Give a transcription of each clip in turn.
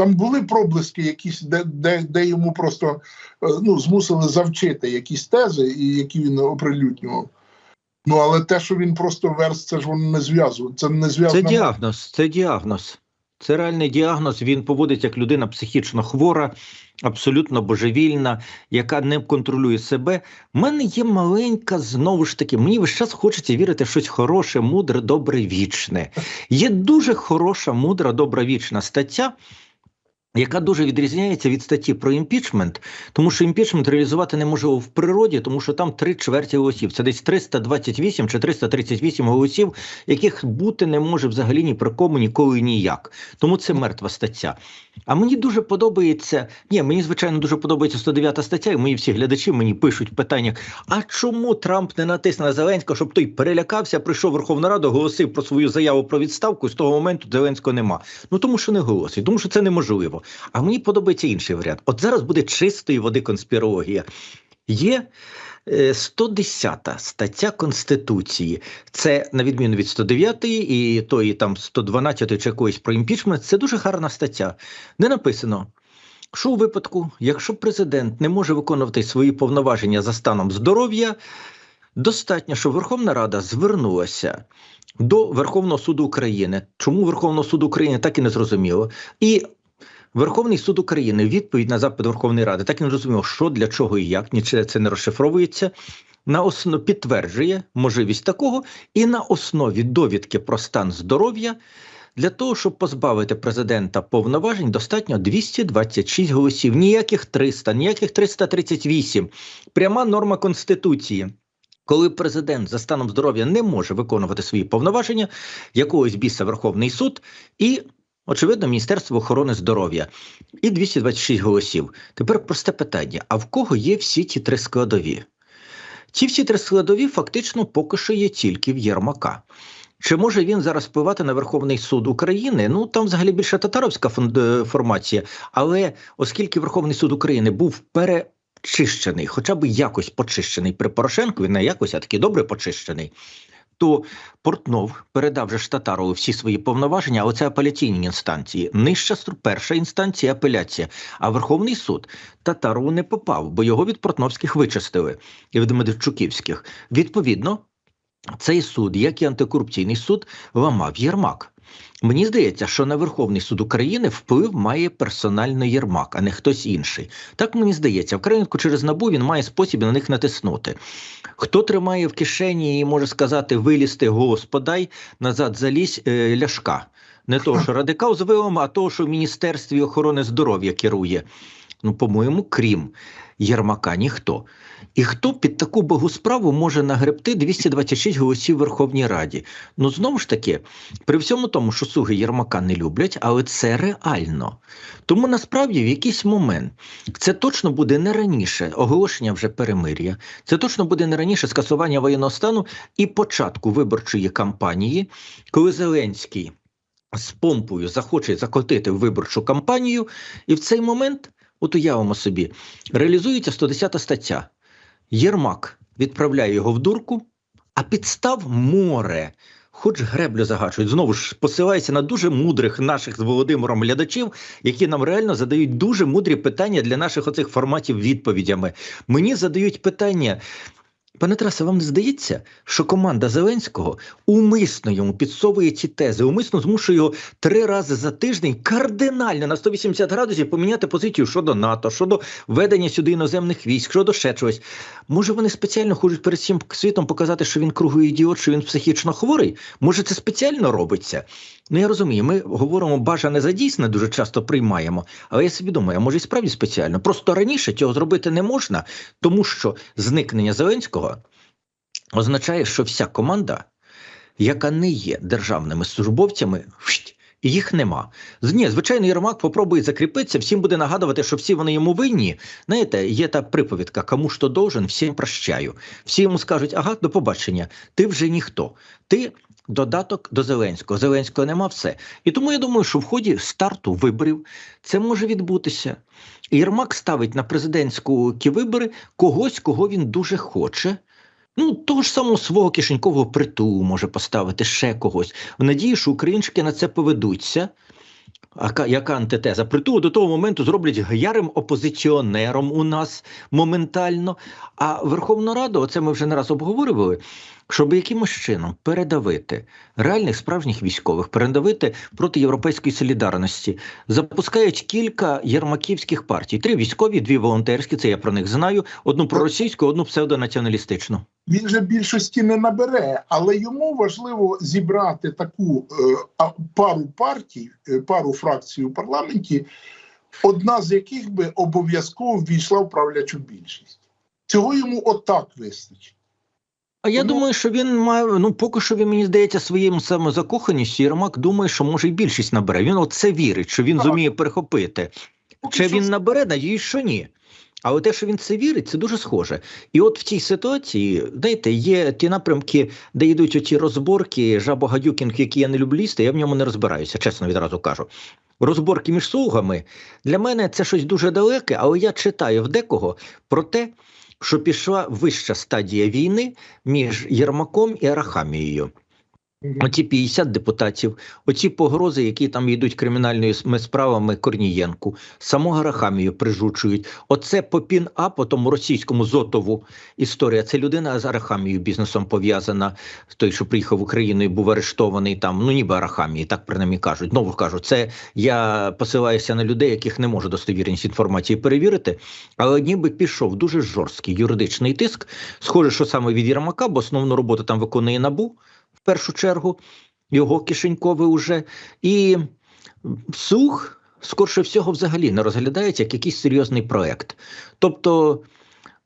там були проблиски, якісь, де, де, де йому просто е, ну, змусили завчити якісь тези, і які він оприлюднював. Ну, але те, що він просто верс, це ж воно не зв'язує. Це не Це діагноз, це діагноз. Це реальний діагноз. Він поводить як людина психічно хвора, абсолютно божевільна, яка не контролює себе. У мене є маленька, знову ж таки, мені весь час хочеться вірити в щось хороше, мудре, добре, вічне. Є дуже хороша, мудра, добра, вічна стаття. Яка дуже відрізняється від статті про імпічмент, тому що імпічмент реалізувати неможливо в природі, тому що там три чверті голосів. Це десь 328 чи 338 голосів, яких бути не може взагалі ні при кому, ніколи ніяк. Тому це мертва стаття. А мені дуже подобається. Ні, мені звичайно дуже подобається 109 стаття, і мої всі глядачі мені пишуть питання: а чому Трамп не натисне на Зеленського, щоб той перелякався, прийшов в Верховну Раду, оголосив про свою заяву про відставку, і з того моменту Зеленського нема. Ну тому що не голосить, тому що це неможливо. А мені подобається інший варіант. От зараз буде чистої води конспірологія. Є е, 110 стаття Конституції. Це на відміну від 109 і тої там 112 чи якоїсь про імпічмент. Це дуже гарна стаття. Не написано. Що у випадку, якщо президент не може виконувати свої повноваження за станом здоров'я, достатньо, що Верховна Рада звернулася до Верховного суду України. Чому Верховного суду України так і не зрозуміло. І Верховний суд України відповідь на запит Верховної Ради так і не зрозуміло, що для чого і як, нічого це не розшифровується. На основі підтверджує можливість такого, і на основі довідки про стан здоров'я для того, щоб позбавити президента повноважень, достатньо 226 голосів. Ніяких 300, ніяких 338. Пряма норма конституції. Коли президент за станом здоров'я не може виконувати свої повноваження, якогось біса Верховний суд і Очевидно, Міністерство охорони здоров'я і 226 голосів. Тепер просте питання: а в кого є всі ті три складові? Ті всі три складові фактично поки що є тільки в Єрмака. Чи може він зараз впливати на Верховний суд України? Ну там взагалі більше татаровська е, формація. Але оскільки Верховний суд України був перечищений, хоча б якось почищений при Порошенку, не якось, а таки добре почищений, то Портнов передав же ж Татарову всі свої повноваження, але це апеляційні інстанції. Нижча перша інстанція апеляція. А Верховний суд Татарову не попав, бо його від Портновських вичистили і від Медведчуківських. Відповідно, цей суд, як і антикорупційний суд, ламав Єрмак. Мені здається, що на Верховний суд України вплив має персонально Єрмак, а не хтось інший. Так мені здається, Вкраїнку через набу він має спосіб на них натиснути. Хто тримає в кишені і може сказати вилізти господай, назад залізь е, ляшка. Не того, що радикал з вилом, а того, що в Міністерстві охорони здоров'я керує. Ну, по-моєму, крім Єрмака, ніхто. І хто під таку богосправу може нагребти 226 голосів Верховній Раді? Ну знову ж таки, при всьому тому, що слуги Єрмака не люблять, але це реально. Тому насправді в якийсь момент це точно буде не раніше оголошення вже перемир'я, це точно буде не раніше скасування воєнного стану і початку виборчої кампанії, коли Зеленський з помпою захоче закотити виборчу кампанію, і в цей момент, от уявимо собі, реалізується 110 стаття. Єрмак відправляє його в дурку, а підстав море. Хоч греблю загачують. Знову ж посилається на дуже мудрих наших з Володимиром глядачів, які нам реально задають дуже мудрі питання для наших оцих форматів відповідями. Мені задають питання. Пане Тарасе, вам не здається, що команда Зеленського умисно йому підсовує ці тези, умисно змушує його три рази за тиждень кардинально на 180 градусів поміняти позицію щодо НАТО, щодо введення сюди іноземних військ, щодо ще чогось. Може, вони спеціально хочуть перед всім світом показати, що він круглий ідіот, що він психічно хворий? Може, це спеціально робиться? Ну я розумію, ми говоримо бажане за дійсне, дуже часто приймаємо, але я собі думаю, а може і справді спеціально. Просто раніше цього зробити не можна, тому що зникнення Зеленського означає, що вся команда, яка не є державними службовцями, їх нема. Ні, звичайно, Єрмак попробує закріпитися, всім буде нагадувати, що всі вони йому винні. Знаєте, є та приповідка, кому що должен, всім прощаю. Всі йому скажуть, ага, до побачення, ти вже ніхто. Ти додаток до Зеленського. Зеленського нема все. І тому я думаю, що в ході старту виборів це може відбутися. Єрмак ставить на президентську ті вибори когось, кого він дуже хоче. Ну, того ж самого свого кишенькового притулу може поставити ще когось. В надії, що українчики на це поведуться. А яка антитеза? Притулу до того моменту зроблять ярим опозиціонером у нас моментально. А Верховну Раду, оце ми вже не раз обговорювали, щоб якимось чином передавити реальних справжніх військових, передавити проти європейської солідарності, запускають кілька єрмаківських партій: три військові, дві волонтерські. Це я про них знаю. Одну проросійську, одну псевдонаціоналістичну. Він же більшості не набере, але йому важливо зібрати таку е, пару партій, е, пару фракцій у парламенті, одна з яких би обов'язково ввійшла в правлячу більшість. Цього йому отак вистачить. А я Тому- думаю, що він має ну поки що він мені здається своїм самозакоханістю. Єрмак думає, що може й більшість набере. Він от це вірить, що він Так. зуміє перехопити. Чи він набере, надіюсь, що ні. Але те, що він це вірить, це дуже схоже. І от в цій ситуації, знаєте, є ті напрямки, де йдуть оті розборки, жабогадюкінг, які я не люблю лізти, я в ньому не розбираюся, чесно відразу кажу. Розборки між слугами для мене це щось дуже далеке, але я читаю в декого про те, що пішла вища стадія війни між Єрмаком і Арахамією. Оці 50 депутатів, оці погрози, які там йдуть кримінальними справами Корнієнку, самого Рахамію прижучують. Оце попін а по тому російському зотову історія. Це людина з Арахамією бізнесом пов'язана. Той, що приїхав в Україну і був арештований там, ну ніби Арахамії, так принаймні кажуть. Знову кажу, це я посилаюся на людей, яких не можу достовірність інформації перевірити. Але ніби пішов дуже жорсткий юридичний тиск. Схоже, що саме від Єрмака, бо основну роботу там виконує набу в першу чергу, його кишенькове уже. І слух, скорше всього, взагалі не розглядається як якийсь серйозний проект. Тобто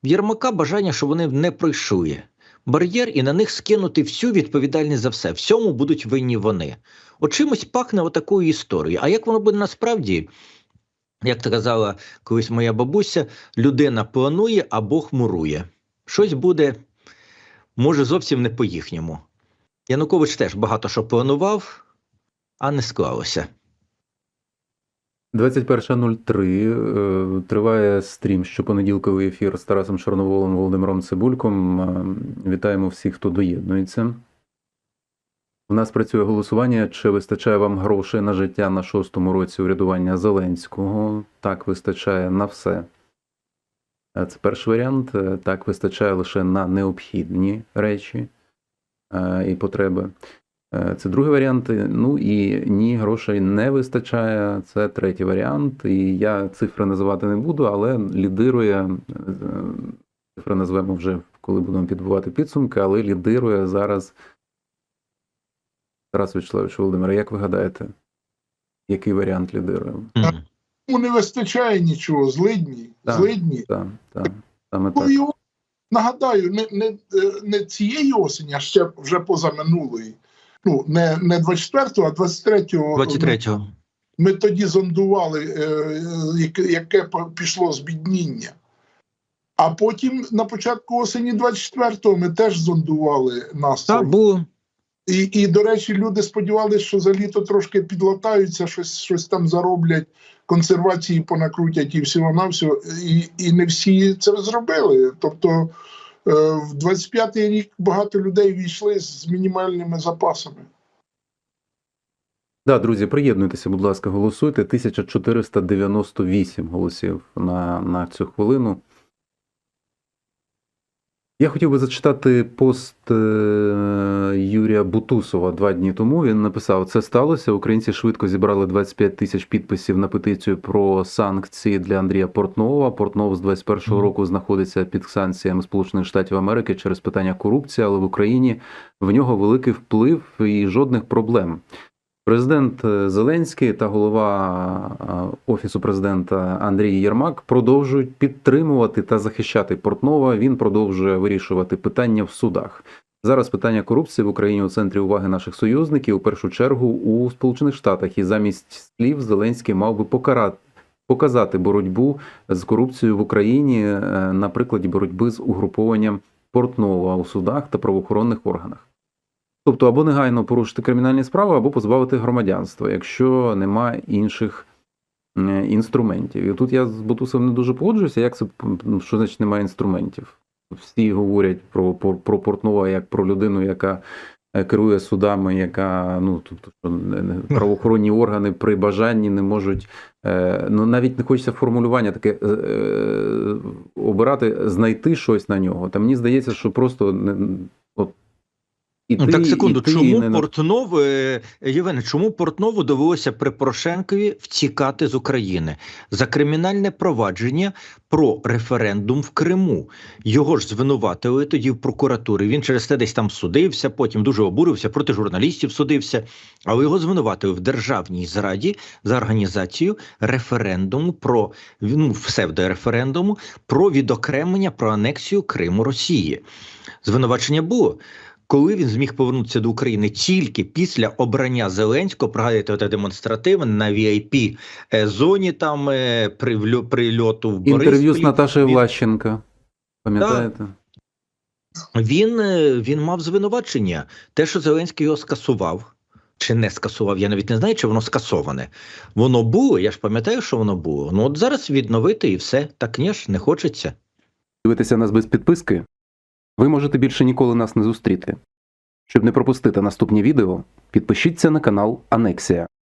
в Єрмака бажання, що вони не пройшли бар'єр і на них скинути всю відповідальність за все. Всьому будуть винні вони. От чимось пахне отакою історією. А як воно буде насправді? Як то казала колись моя бабуся, людина планує, а Бог мурує. Щось буде, може, зовсім не по-їхньому. Янукович теж багато що планував, а не склалося. 21.03. е, Триває стрім щопонеділковий ефір з Тарасом Чорноволом, Володимиром Цибульком. Е, Вітаємо всіх, хто доєднується. У нас працює голосування. Чи вистачає вам грошей на життя на шостому році урядування Зеленського? Так, вистачає на все. Е, Це перший варіант. Так, вистачає лише на необхідні речі і потреби. Е, Це другий варіант. Ну і ні, грошей не вистачає. Це третій варіант. І я цифри називати не буду, але лідирує е, цифри назвемо вже коли будемо підбивати підсумки, але лідирує зараз Тарас Вячеславович Володимир. Як ви гадаєте, який варіант лідирує? Йому не вистачає нічого, злидні, Так. злидні. Так, так, саме Ну, так. Нагадаю, не, не, е, не цієї осені, а ще вже позаминулої. Ну, не, не 24-го, а 23-го. 23-го. Ми тоді зондували, е, яке, яке пішло збідніння. А потім на початку осені 24-го ми теж зондували настрій. Так, було. І, і, до речі, люди сподівалися, що за літо трошки підлатаються, щось, щось там зароблять, консервації понакрутять і всього на всього. І, і не всі це зробили. Тобто е, в 25-й рік багато людей війшли з мінімальними запасами. Да, друзі, приєднуйтеся, будь ласка, голосуйте. 1498 голосів на, на цю хвилину. Я хотів би зачитати пост е, Юрія Бутусова два дні тому. Він написав: це сталося. Українці швидко зібрали 25 тисяч підписів на петицію про санкції для Андрія Портнова. Портнов з 21-го року знаходиться під санкціями Сполучених Штатів Америки через питання корупції, але в Україні в нього великий вплив і жодних проблем. Президент е, Зеленський та голова е, офісу президента Андрій Єрмак продовжують підтримувати та захищати Портнова. Він продовжує вирішувати питання в судах. Зараз питання корупції в Україні у центрі уваги наших союзників, у першу чергу у Сполучених Штатах. І замість слів Зеленський мав би покарати. Показати боротьбу з корупцією в Україні е, на прикладі боротьби з угрупованням Портнова у судах та правоохоронних органах. Тобто або негайно порушити кримінальні справи, або позбавити громадянства, якщо немає інших е, інструментів. І тут я з Бутусом не дуже погоджуюся, як це ну, що значить немає інструментів. Всі говорять про, про, про Портнова як про людину, яка е, керує судами, яка ну тобто правоохоронні органи при бажанні не можуть. е, Ну навіть не хочеться формулювання таке обирати, знайти щось на нього. Та мені здається, що просто іти, Ну, так, секунду, і чому не Портнов, Євгене, чому Портнову довелося при Порошенкові втікати з України за кримінальне провадження про референдум в Криму? Його ж звинуватили тоді в прокуратурі. Він через те десь там судився, потім дуже обурився, проти журналістів судився, але його звинуватили в державній зраді за організацію референдуму про ну, псевдореферендуму про відокремлення про анексію Криму Росії. Звинувачення було. Коли він зміг повернутися до України тільки після обрання Зеленського, пригадуєте, те демонстративне на vip е, зоні там е, прильоту в інтерв'ю з Наташею Влащенко. Пам'ятаєте? Він, е, він мав звинувачення. Те, що Зеленський його скасував. Чи не скасував, я навіть не знаю, чи воно скасоване. Воно було, я ж пам'ятаю, що воно було. Ну от зараз відновити і все. Так ні ж, не хочеться. Дивитеся нас без підписки? Ви можете більше ніколи нас не зустріти. Щоб не пропустити наступні відео, підпишіться на канал Анексія.